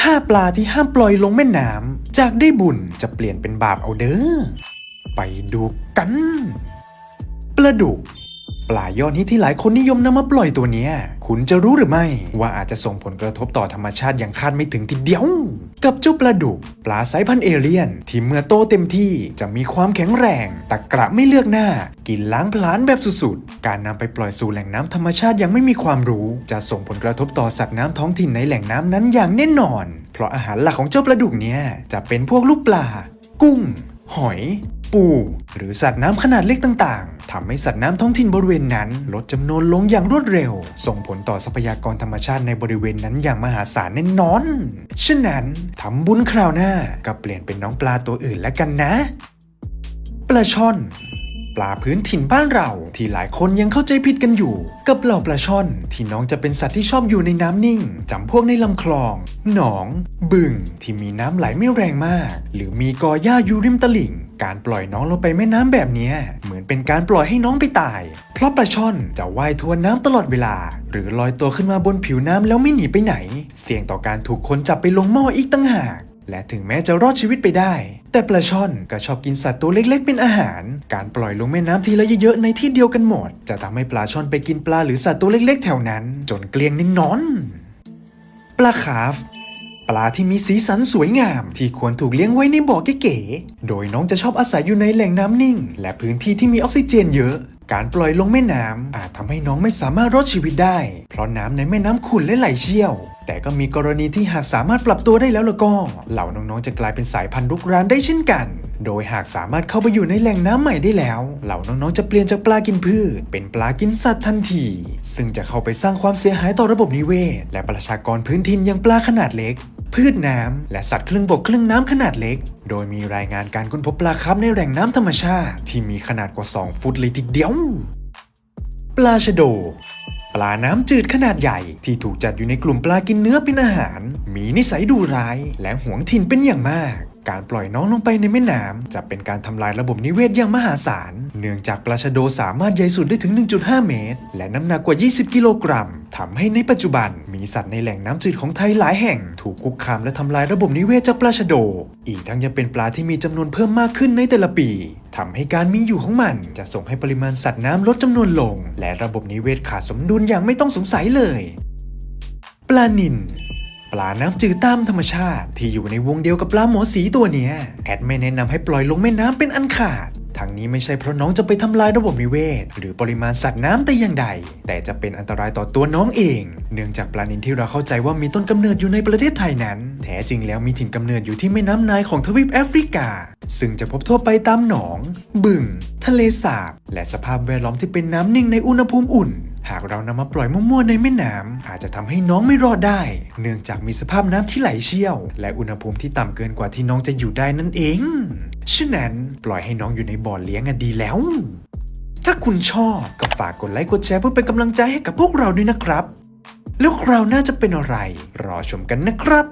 ห้าปลาที่ห้ามปล่อยลงแม่น้ำจากได้บุญจะเปลี่ยนเป็นบาปเอาเด้อ ไปดูกัน ปลาดุก ปลายอดฮิตที่หลายคนนิยมนำมาปล่อยตัวเนี้ย คุณจะรู้หรือไม่ ว่าอาจจะส่งผลกระทบต่อธรรมชาติอย่างคาดไม่ถึงทีเดียว กับเจ้าปลาดุก ปลาสายพันธุ์เอเลี่ยน ที่เมื่อโตเต็มที่จะมีความแข็งแรง ตะกระไม่เลือกหน้า กินล้างพลานแบบสุดๆ การนำไปปล่อยสู่แหล่งน้ำธรรมชาติยังไม่มีความรู้ จะส่งผลกระทบต่อสัตว์น้ำท้องถิ่นในแหล่งน้ำนั้นอย่างแน่นอน เพราะอาหารหลักของเจ้าปลาดุกเนี้ยจะเป็นพวกลูกปลา กุ้ง หอย ปู หรือสัตว์น้ำขนาดเล็กต่าง ทำให้สัตว์น้ำท้องถิ่นบริเวณนั้น ลดจำนวนลงอย่างรวดเร็ว ส่งผลต่อทรัพยากรธรรมชาติในบริเวณนั้นอย่างมหาศาลแน่นอน ฉะนั้นทำบุญคราวหน้าก็เปลี่ยนเป็นน้องปลาตัวอื่นแล้วกันนะ ปลาช่อน ปลาพื้นถิ่นบ้านเราที่หลายคนยังเข้าใจผิดกันอยู่ กับเหล่าปลาช่อนที่น้องจะเป็นสัตว์ที่ชอบอยู่ในน้ำนิ่งจำพวกในลำคลอง หนอง บึงที่มีน้ำไหลไม่แรงมาก หรือมีกอหญ้าอยู่ริมตลิ่ง การปล่อยน้องลงไปแม่น้ำแบบนี้เหมือนเป็นการปล่อยให้น้องไปตาย เพราะปลาช่อนจะว่ายทวนน้ำตลอดเวลา หรือลอยตัวขึ้นมาบนผิวน้ำแล้วไม่หนีไปไหน เสี่ยงต่อการถูกคนจับไปลงหม้ออีกตั้งหาก และถึงแม้จะรอดชีวิตไปได้ แต่ปลาช่อนก็ชอบกินสัตว์ตัวเล็กๆ เป็นอาหาร การปล่อยลงแม่น้ำทีละเยอะๆในที่เดียวกันหมด จะทำให้ปลาช่อนไปกินปลาหรือสัตว์ตัวเล็กๆ แถวนั้น จนเกลี้ยงนิ่งนอน ปลาคาร์ฟปลาที่มีสีสันสวยงาม ที่ควรถูกเลี้ยงไว้ในบ่อเก๋ๆ โดยน้องจะชอบอาศัยอยู่ในแหล่งน้ำนิ่ง และพื้นที่ที่มีออกซิเจนเยอะ การปล่อยลงแม่น้ำอาจทำให้น้องไม่สามารถรอดชีวิตได้ เพราะน้ำในแม่น้ำขุ่นและไหลเชี่ยว แต่ก็มีกรณีที่หากสามารถปรับตัวได้แล้วล้วก็ เหล่าน้องๆจะกลายเป็นสายพันธุ์รุกรานได้เช่นกัน โดยหากสามารถเข้าไปอยู่ในแหล่งน้ำใหม่ได้แล้ว เหล่าน้องๆจะเปลี่ยนจากปลากินพืช เป็นปลากินสัตว์ทันที ซึ่งจะเข้าไปสร้างความเสียหายต่อระบบนิเวศ และประชากรพื้นถิ่นอย่างปลาขนาดเล็ก พืชน้ำและสัตว์ครึ่งบกครึ่งน้ำขนาดเล็ก โดยมีรายงานการค้นพบปลาคาร์ฟในแหล่งน้ำธรรมชาติ ที่มีขนาดกว่า 2 ฟุตเลยทีเดียว ปลาชะโด ปลาน้ำจืดขนาดใหญ่ ที่ถูกจัดอยู่ในกลุ่มปลากินเนื้อเป็นอาหาร มีนิสัยดุร้าย และหวงถิ่นเป็นอย่างมาก การปล่อยน้องลงไปในแม่น้ำจะเป็นการทำลายระบบนิเวศอย่างมหาศาล เนื่องจากปลาชะโดสามารถใหญ่สุดได้ถึง 1.5 เมตร และน้ำหนักกว่า 20 กิโลกรัมทำให้ในปัจจุบันมีสัตว์ในแหล่งน้ำจืดของไทยหลายแห่ง ถูกคุกคามและทำลายระบบนิเวศจากปลาชะโด อีกทั้งยังเป็นปลาที่มีจำนวนเพิ่มมากขึ้นในแต่ละปีทำให้การมีอยู่ของมัน จะส่งให้ปริมาณสัตว์น้ำลดจำนวนลง และระบบนิเวศขาดสมดุลอย่างไม่ต้องสงสัยเลย ปลานิล ปลาน้ำจืดตามธรรมชาติ ที่อยู่ในวงเดียวกับปลาหมอสีตัวเนี้ยแอดไม่แนะนำให้ปล่อยลงแม่น้ำเป็นอันขาดทั้งนี้ไม่ใช่เพราะน้องจะไปทำลายระบบนิเวศ หรือปริมาณสัตว์น้ำแต่อย่างใด แต่จะเป็นอันตรายต่อตัวน้องเอง เนื่องจากปลานิลที่เราเข้าใจว่ามีต้นกำเนิดอยู่ในประเทศไทยนั้น แท้จริงแล้วมีถิ่นกำเนิดอยู่ที่แม่น้ำไนายของทวีปแอฟริกา ซึ่งจะพบทั่วไปตามหนอง บึง ทะเลสาบ และสภาพแวดล้อมที่เป็นน้ำนิ่งในอุณหภูมิอุ่น หากเรานำมาปล่อยมั่วๆในแม่น้ำอาจจะทำให้น้องไม่รอดได้ เนื่องจากมีสภาพน้ำที่ไหลเชี่ยว และอุณหภูมิที่ต่ำเกินกว่าที่น้องจะอยู่ได้นั่นเอง ฉะนั้นปล่อยให้น้องอยู่ในบ่อเลี้ยงอะดีแล้ว ถ้าคุณชอบก็ฝากกดไลค์กดแชร์เพื่อเป็นกำลังใจให้กับพวกเราด้วยนะครับ แล้วคราวหน้าจะเป็นอะไร รอชมกันนะครับ